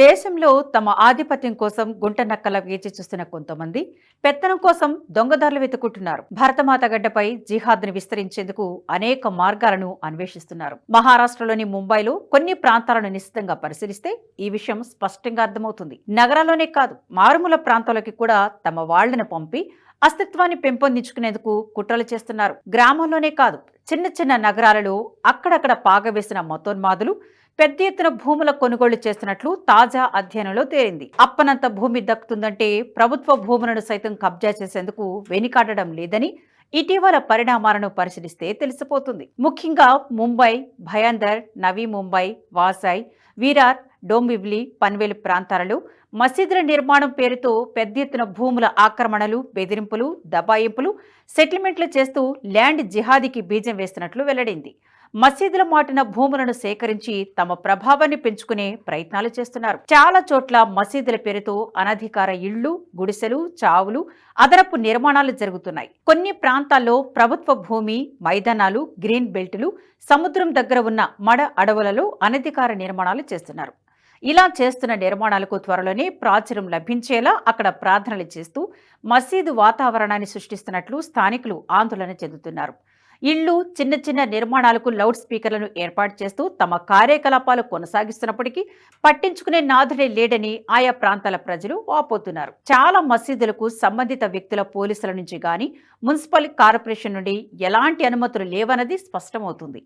దేశంలో తమ ఆధిపత్యం కోసం గుంట నక్కల వేచి చూస్తున్న కొంతమంది పెత్తనం కోసం దొంగదారులు వెతుకుంటున్నారు భరతమాత గడ్డపై జిహాద్ను విస్తరించేందుకు అనేక మార్గాలను అన్వేషిస్తున్నారు. మహారాష్ట్రలోని ముంబైలో కొన్ని ప్రాంతాలను నిశ్చితంగా పరిశీలిస్తే ఈ విషయం స్పష్టంగా అర్థమవుతుంది. నగరాల్లోనే కాదు మారుమూల ప్రాంతాలకి కూడా తమ వాళ్ళను పంపి అస్తిత్వాన్ని పెంపొందించుకునేందుకు కుట్రలు చేస్తున్నారు. గ్రామంలోనే కాదు చిన్న చిన్న నగరాలలో అక్కడక్కడ పాగవేసిన మతోన్మాదులు పెద్ద ఎత్తున భూముల కొనుగోలు చేస్తున్నట్లు తాజా అధ్యయనంలో తేలింది. అప్పనంత భూమి దక్కుతుందంటే ప్రభుత్వ భూములను సైతం కబ్జా చేసేందుకు వెనుకాడడం లేదని ఇటీవల పరిణామాలను పరిశీలిస్తే తెలిసిపోతుంది. ముఖ్యంగా ముంబై భయాందర్ నవీ ముంబై వాసాయ్ వీరార్ డోంబివ్లీ పన్వేల్ ప్రాంతాలలో మసీదుల నిర్మాణం పేరుతో పెద్ద ఎత్తున భూముల ఆక్రమణలు బెదిరింపులు దబాయింపులు సెటిల్మెంట్లు చేస్తూ ల్యాండ్ జిహాదీకి బీజం వేస్తున్నట్లు వెల్లడింది. మసీదుల మాటిన భూములను సేకరించి తమ ప్రభావాన్ని పెంచుకునే ప్రయత్నాలు చేస్తున్నారు. చాలా చోట్ల మసీదుల పేరుతో అనధికార ఇళ్ళు గుడిసెలు చావులు అదనపు నిర్మాణాలు జరుగుతున్నాయి. కొన్ని ప్రాంతాల్లో ప్రభుత్వ భూమి మైదానాలు గ్రీన్ బెల్టులు సముద్రం దగ్గర ఉన్న మడ అడవులలో అనధికార నిర్మాణాలు చేస్తున్నారు. ఇలా చేస్తున్న నిర్మాణాలకు త్వరలోనే ప్రాచుర్యం లభించేలా అక్కడ ప్రార్థనలు చేస్తూ మసీదు వాతావరణాన్ని సృష్టిస్తున్నట్లు స్థానికులు ఆందోళన చెందుతున్నారు. ఇళ్ళు చిన్న చిన్న నిర్మాణాలకు లౌడ్ స్పీకర్లను ఏర్పాటు చేస్తూ తమ కార్యకలాపాలు కొనసాగిస్తున్నప్పటికీ పట్టించుకునే నాథుడే లేడని ఆయా ప్రాంతాల ప్రజలు వాపోతున్నారు. చాలా మసీదులకు సంబంధిత వ్యక్తుల పోలీసుల నుంచి గాని మున్సిపల్ కార్పొరేషన్ నుండి ఎలాంటి అనుమతులు లేవన్నది స్పష్టమవుతుంది.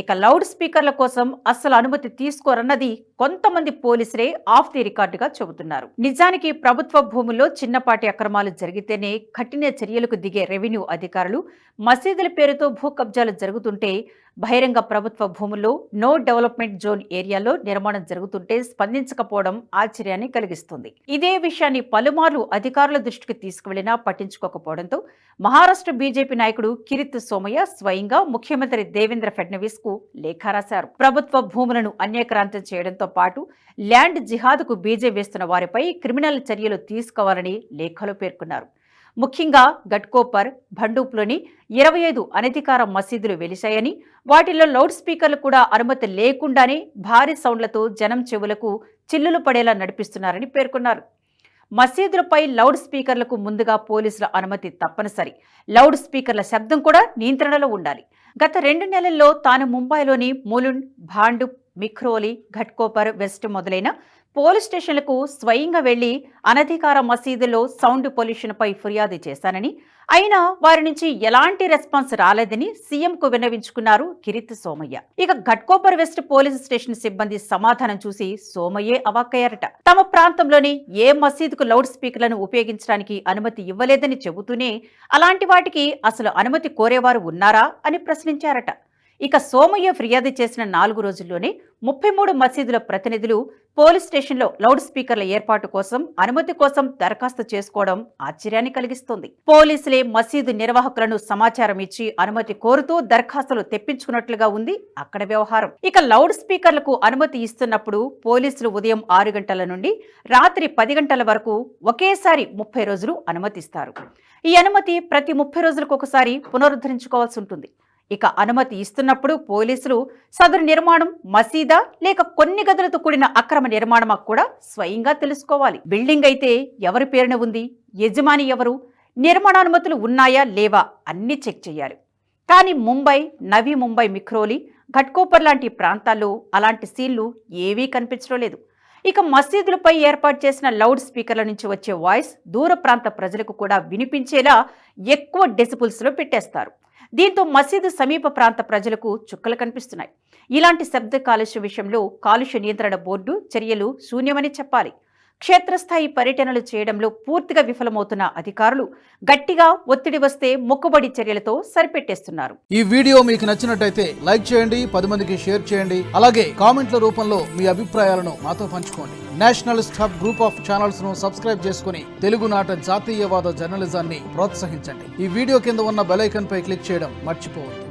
ఇక లౌడ్ స్పీకర్ల కోసం అస్సలు అనుమతి తీసుకోరన్నది కొంతమంది పోలీసులే ఆఫ్ ది రికార్డుగా చెబుతున్నారు. నిజానికి ప్రభుత్వ భూముల్లో చిన్నపాటి అక్రమాలు జరిగితేనే కఠిన చర్యలకు దిగే రెవెన్యూ అధికారులు మసీదుల పేరుతో భూ కబ్జాలు జరుగుతుంటే బహిరంగ ప్రభుత్వ భూముల్లో నో డెవలప్మెంట్ జోన్ ఏరియాలో నిర్మాణం జరుగుతుంటే స్పందించకపోవడం ఆశ్చర్యాన్ని కలిగిస్తుంది. ఇదే విషయాన్ని పలుమార్లు అధికారుల దృష్టికి తీసుకువెళ్ళినా పట్టించుకోకపోవడంతో మహారాష్ట్ర బీజేపీ నాయకుడు కిరిత్ సోమయ్య స్వయంగా ముఖ్యమంత్రి దేవేంద్ర ఫడ్నవీస్కు లేఖ రాశారు. ప్రభుత్వ భూములను అన్యక్రాంతం చేయడంతో పాటు ల్యాండ్ జిహాద్కు బీజే వేస్తున్న వారిపై క్రిమినల్ చర్యలు తీసుకోవాలని లేఖలో పేర్కొన్నారు. ముఖ్యంగా గట్కోపర్ భండూప్లోని ఇరవై ఐదు అనధికార మసీదులు వెలిశాయని వాటిలో లౌడ్ స్పీకర్లు కూడా అనుమతి లేకుండానే భారీ సౌండ్లతో జనం చెవులకు చిల్లులు పడేలా నడిపిస్తున్నారని పేర్కొన్నారు. మసీదులపై లౌడ్ స్పీకర్లకు ముందుగా పోలీసుల అనుమతి తప్పనిసరి. లౌడ్ స్పీకర్ల శబ్దం కూడా నియంత్రణలో ఉండాలి. గత రెండు నెలల్లో తాను ముంబైలోని ములుండ్ భాండు మిఖ్రోలి ఘట్కోపర్ వెస్ట్ మొదలైన పోలీస్ స్టేషన్లకు స్వయంగా వెళ్ళి అనధికార మసీదులో సౌండ్ పొల్యూషన్పై ఫిర్యాదు చేశానని అయినా వారి నుంచి ఎలాంటి రెస్పాన్స్ రాలేదని సీఎంకు విన్నవించుకున్నారు కిరిత్ సోమయ్య. ఇక ఘట్కోపర్ వెస్ట్ పోలీస్ స్టేషన్ సిబ్బంది సమాధానం చూసి సోమయ్యే అవాక్కయ్యారట. తమ ప్రాంతంలోని ఏ మసీదుకు లౌడ్ స్పీకర్లను ఉపయోగించడానికి అనుమతి ఇవ్వలేదని చెబుతూనే అలాంటి వాటికి అసలు అనుమతి కోరేవారు ఉన్నారా అని ప్రశ్నించారట. ఇక సోమయ్య ఫిర్యాదు చేసిన నాలుగు రోజుల్లోనే ముప్పై మూడు మసీదుల ప్రతినిధులు పోలీస్ స్టేషన్లో లౌడ్ స్పీకర్ల ఏర్పాటు కోసం అనుమతి కోసం దరఖాస్తు చేసుకోవడం ఆశ్చర్యాన్ని కలిగిస్తోంది. పోలీసులే మసీదు నిర్వాహకులను సమాచారం ఇచ్చి అనుమతి కోరుతూ దరఖాస్తులు తెప్పించుకున్నట్లుగా ఉంది అక్కడ వ్యవహారం. ఇక లౌడ్ స్పీకర్లకు అనుమతి ఇస్తున్నప్పుడు పోలీసులు ఉదయం ఆరు గంటల నుండి రాత్రి పది గంటల వరకు ఒకేసారి ముప్పై రోజులు అనుమతిస్తారు. ఈ అనుమతి ప్రతి ముప్పై రోజులకు ఒకసారి పునరుద్ధరించుకోవాల్సి ఉంటుంది. ఇక అనుమతి ఇస్తున్నప్పుడు పోలీసులు సదరు నిర్మాణం మసీదా లేక కొన్ని గదులతో కూడిన అక్రమ నిర్మాణమా కూడా స్వయంగా తెలుసుకోవాలి. బిల్డింగ్ అయితే ఎవరి పేరున ఉంది? యజమాని ఎవరు? నిర్మాణానుమతులు ఉన్నాయా? లేవా? అన్నీ చెక్ చేయాలి. కానీ ముంబై నవీ ముంబై మిక్రోలి ఘట్కోపర్ లాంటి ప్రాంతాల్లో అలాంటి సీళ్ళు ఏవీ కనిపించడం లేదు. ఇక మసీదులపై ఏర్పాటు చేసిన లౌడ్ స్పీకర్ల నుంచి వచ్చే వాయిస్ దూర ప్రాంత ప్రజలకు కూడా వినిపించేలా ఎక్కువ డెసిబుల్స్లో పెట్టేస్తారు. దీంతో మసీదు సమీప ప్రాంత ప్రజలకు చుక్కలు కనిపిస్తున్నాయి. ఇలాంటి శబ్ద కాలుష్య విషయంలో కాలుష్య నియంత్రణ బోర్డు చర్యలు శూన్యమని చెప్పాలి. క్షేత్రస్థాయి పర్యటనలు చేయడంలో పూర్తిగా విఫలమవుతున్న అధికారులు గట్టిగా ఒత్తిడి వస్తే మొక్కుబడి చర్యలతో సరిపెట్టేస్తున్నారు. ఈ వీడియో మీకు నచ్చినట్టయితే లైక్ చేయండి పది మందికి షేర్ చేయండి అలాగే కామెంట్ల రూపంలో మీ అభిప్రాయాలను మాతో పంచుకోండి. నేషనల్ హబ్ గ్రూప్ ఆఫ్ ఛానల్స్ను సబ్స్క్రైబ్ చేసుకుని తెలుగునాట జాతీయవాద జర్నలిజాన్ని ప్రోత్సహించండి. ఈ వీడియో కింద ఉన్న బెలైకన్ పై క్లిక్ చేయడం మర్చిపోవద్దు.